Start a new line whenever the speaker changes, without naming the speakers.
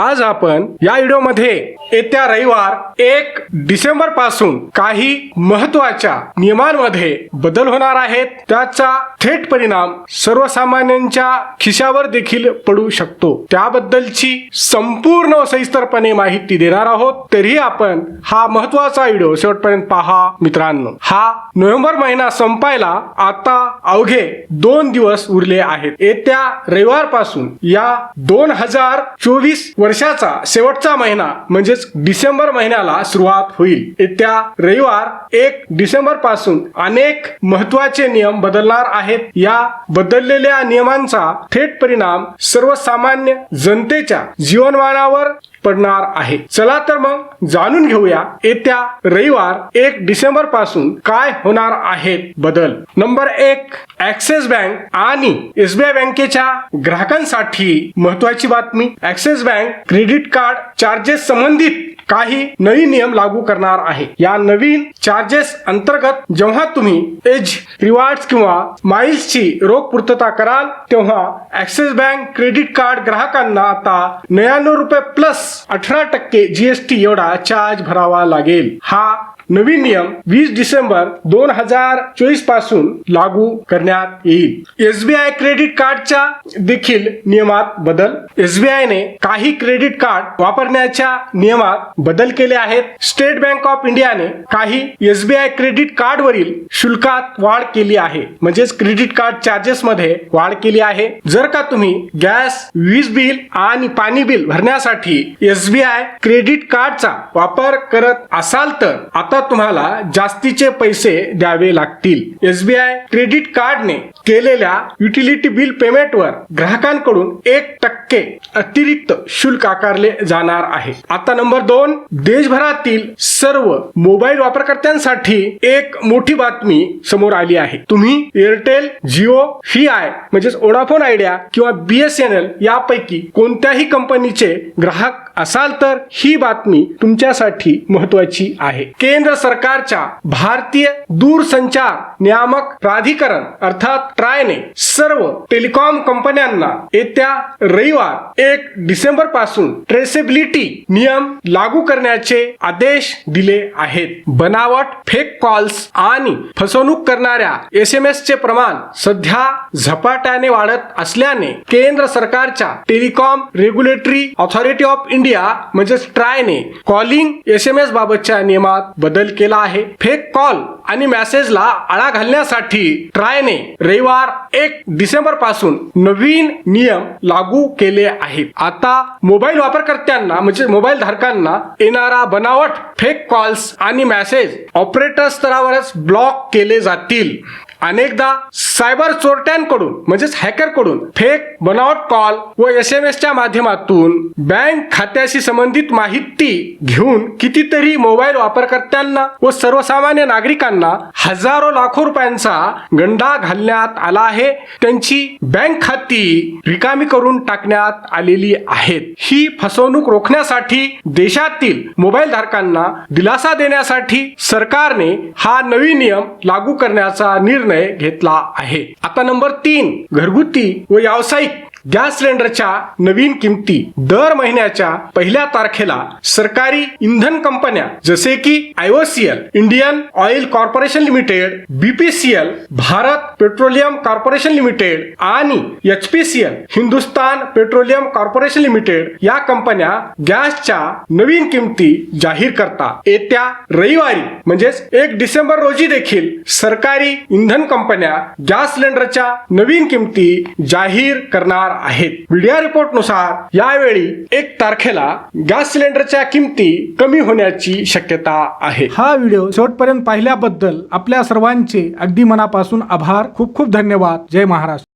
आज आपण या व्हिडिओमध्ये येत्या रविवार एक डिसेंबरपासून काही महत्त्वाच्या नियमांमध्ये बदल होणार आहेत. त्याचा थेट परिणाम सर्वसामान्यांच्या खिशावर देखील पडू शकतो. त्याबद्दलची संपूर्ण सविस्तरपणे माहिती देणार आहोत. तरीही आपण हा महत्त्वाचा व्हिडिओ शेवटपर्यंत पहा मित्रांनो. हा नोव्हेंबर महिना संपायला आता अवघे दोन दिवस उरले आहेत. येत्या रविवारपासून या दोन हजार चोवीस वर्षाचा शेवटचा महिना म्हणजेच डिसेंबर महिन्याला सुरुवात होईल. येत्या रविवार एक डिसेंबरपासून अनेक महत्त्वाचे नियम बदलणार आहेत. या बदललेल्या नियमांचा थेट परिणाम सर्वसामान्य जनतेच्या जीवनमानावर पडणार आहे. चला तर मग जाणून घेऊया येत्या रविवार एक डिसेंबरपासून काय होणार आहेत बदल. नंबर एक ऍक्सिस बँक आणि एसबीआय बँकेच्या ग्राहकांसाठी महत्वाची बातमी. Axis bank credit card charges संबंधित काही नवीन नियम लागू करणार आहे. या नवीन चार्जेस अंतर्गत जेव्हा तुम्ही एज रिवॉर्ड्स किंवा माइल्सची रोख पूर्तता कराल तेव्हा ऍक्सिस बँक क्रेडिट कार्ड ग्राहकांना आता नव्याण्णव रुपये प्लस अठरा टक्के जीएसटी एवढा चार्ज भरावा लागेल. हा नवीन नियम वीस डिसेंबर दोन हजार चोवीसपासून लागू करण्यात येईल. एसबीआय क्रेडिट कार्डच्या देखील नियमात बदल. एसबीआय ने काही क्रेडिट कार्ड वापरण्याच्या नियमात बदल केले आहेत. स्टेट बँक ऑफ इंडियाने काही एसबीआय क्रेडिट कार्ड वरील शुल्कात वाढ केली आहे. म्हणजेच क्रेडिट कार्ड चार्जेस मध्ये वाढ केली आहे. जर का तुम्ही गॅस वीज बिल आणि पाणी बिल भरण्यासाठी एसबीआय क्रेडिट कार्डचा वापर करत असाल तर आता तुम्हाला जास्तीचे पैसे द्यावे लागतील. एसबीआय क्रेडिट कार्डने केलेल्या युटिलिटी बिल पेमेंटवर ग्राहकांकडून एक टक्के अतिरिक्त शुल्क आकारले जाणार आहे. आता नंबर दोन देशभरातील सर्व मोबाईल वापरकर्त्यांसाठी एक मोठी बातमी समोर आली आहे. तुम्ही एअरटेल जिओ ही आय म्हणजेच ओडाफोन आयडिया किंवा बीएसएनएल यापैकी कोणत्याही कंपनीचे ग्राहक असाल तर ही बातमी तुमच्यासाठी महत्वाची आहे. केंद्र सरकारच्या भारतीय दूरसंचार नियामक प्राधिकरण अर्थात ट्रायने सर्व टेलिकॉम कंपन्यांना येत्या रविवार एक डिसेंबरपासून ट्रेसेबिलिटी नियम लागू करण्याचे आदेश दिले आहेत. बनावट फेक कॉल्स आणि फसवणूक करणाऱ्या एस एम एस चे प्रमाण सध्या झपाट्याने वाढत असल्याने केंद्र सरकारच्या telecom regulatory authority of India म्हणजेच ट्रायने कॉलिंग एस एम एस बाबतच्या नियमात बदल केला आहे. फेक कॉल आणि मेसेजला आळा घालण्यासाठी ट्रायने रविवार एक डिसेंबरपासून नवीन नियम लागू केले आहेत. आता मोबाईल वापरकर्त्यांना म्हणजे मोबाईल धारकांना येणारा बनावट फेक कॉल्स आणि मेसेज ऑपरेटर स्तरावरच ब्लॉक केले जातील. अनेकदा सायबर चोरट्यांकडून म्हणजेच हॅकरकडून फेक बनावट कॉल व एस एम एसच्या माध्यमातून बँक खात्याशी संबंधित माहिती घेऊन कितीतरी मोबाईल वापरकर्त्यांना व सर्वसामान्य नागरिकांना हजारो लाखो रुपयांचा गंडा घालण्यात आला आहे. त्यांची बँक खाती रिकामी करून टाकण्यात आलेली आहेत. ही फसवणूक रोखण्यासाठी देशातील मोबाईल धारकांना दिलासा देण्यासाठी सरकारने हा नवीन नियम लागू करण्याचा निर्णय घेतला आहे. आता नंबर तीन घरगुती व व्यावसायिक गॅस सिलेंडरच्या नवीन किमती दर महिन्याच्या पहिल्या तारखेला सरकारी इंधन कंपन्या जसे की IOCL Indian Oil Corporation Limited BPCL Bharat Petroleum Corporation Limited आणि H P C L Hindustan Petroleum Corporation Limited या कंपन्या गॅसच्या नवीन किमती जाहीर करतात. येत्या रविवारी म्हणजेच एक डिसेंबर रोजी देखील सरकारी इंधन कंपन्या गॅस सिलेंडरच्या नवीन किमती जाहीर करणार आहेत. मीडिया रिपोर्टनुसार यावेळी एक तारखेला गॅस सिलेंडरच्या किमती कमी होण्याची शक्यता आहे.
हा व्हिडिओ शेवटपर्यंत पाहिल्याबद्दल आपल्या सर्वांचे अगदी मनापासून आभार. खूप खूप धन्यवाद. जय महाराष्ट्र.